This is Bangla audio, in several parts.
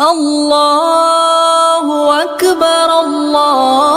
الله أكبر الله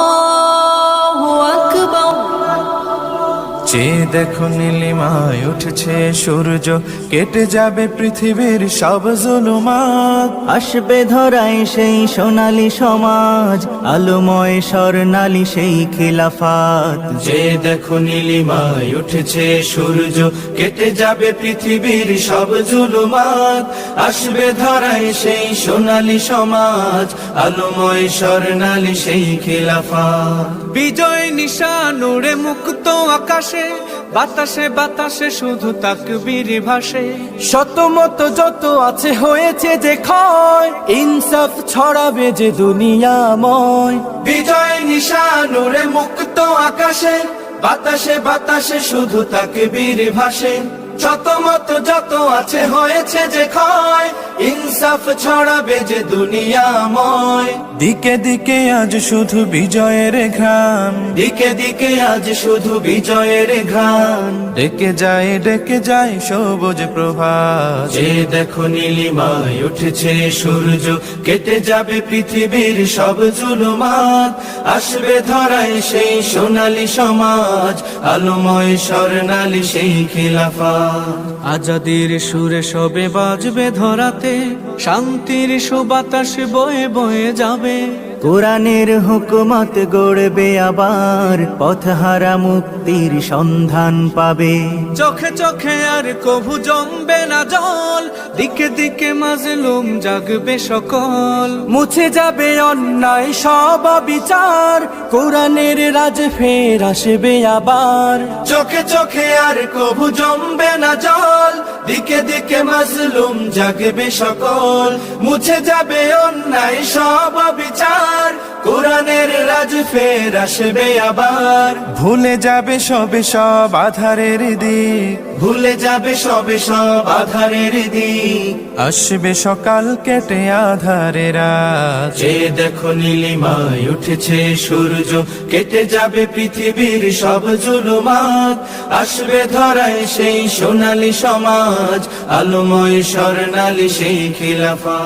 যে দেখো নীলিমায় উঠছে সূর্য কেটে যাবে পৃথিবীর সব জুলুমাত। আসবে ধরাই সেই সোনালী সমাজ আলোময় স্বর্ণালী সেই খিলাফাত। যে দেখো নীলিমায় উঠেছে সূর্য কেটে যাবে পৃথিবীর সব জুলুমাত। আসবে ধরায় সেই সোনালী সমাজ আলোময় স্বর্ণালী সেই খিলাফাত। বিজয় নিশান উড়ে মুক্ত আকাশে বাতাসে বাতাসে শুধু তাকবীর ভাসে। শতমত যত আছে হয়েছে যে ক্ষয় ইনসাফ ছড়াবে যে দুনিয়াময়। বিজয় নিশান মুক্ত আকাশে বাতাসে বাতাসে শুধু তাকে বীর ভাসে। শতমত যত আছে হয়েছে যে ক্ষয় ইনসাফ ছড়াবে যে দুনিয়াময়। দিকে দিকে আজ শুধু বিজয়ের ঘ্রাণ। দিকে দিকে আজ শুধু বিজয়ের ঘ্রাণ। ডেকে যায় ডেকে যায় সবুজ প্রভাত। যে দেখো নীলিমায় উঠেছে সূর্য কেটে যাবে পৃথিবীর সব জুলুমাত। আসবে ধরায় সেই সোনালী সমাজ আলোময় স্বর্ণালী সেই খিলাফা আজাদির সুরে সবে বাজবে ধরাতে শান্তির সুবাতাস বয়ে বয়ে যাবে। কোরআনের হুকুমত গড়বে আবার, পথহারা মুক্তির সন্ধান পাবে। চোখে চোখে আর কভু জমবে না জল, দিকে দিকে মাজলুম জাগবে সকল। মুছে যাবে অন্যায় সব বিচার কোরআনের রাজ ফের আসবে আবার। চোখে চোখে আর কভু জমবে না জল, দিকে দিকে মাজলুম জাগবে সকল। মুছে যাবে অন্যায় সব বিচার কোরআনের রাজ ফের আসবে আবার। ভুলে যাবে সবে সব আধারের দিক। ভুলে যাবে সবে সব আধারের দিক। আসবে সকাল কেটে আধারের রাত যে দেখো নীলিমায় উঠেছে সূর্য কেটে যাবে পৃথিবীর সব জুলুমাত। আসবে ধরায় সেই সোনালী সমাজ আলোময় স্বর্ণালী সেই খিলাফা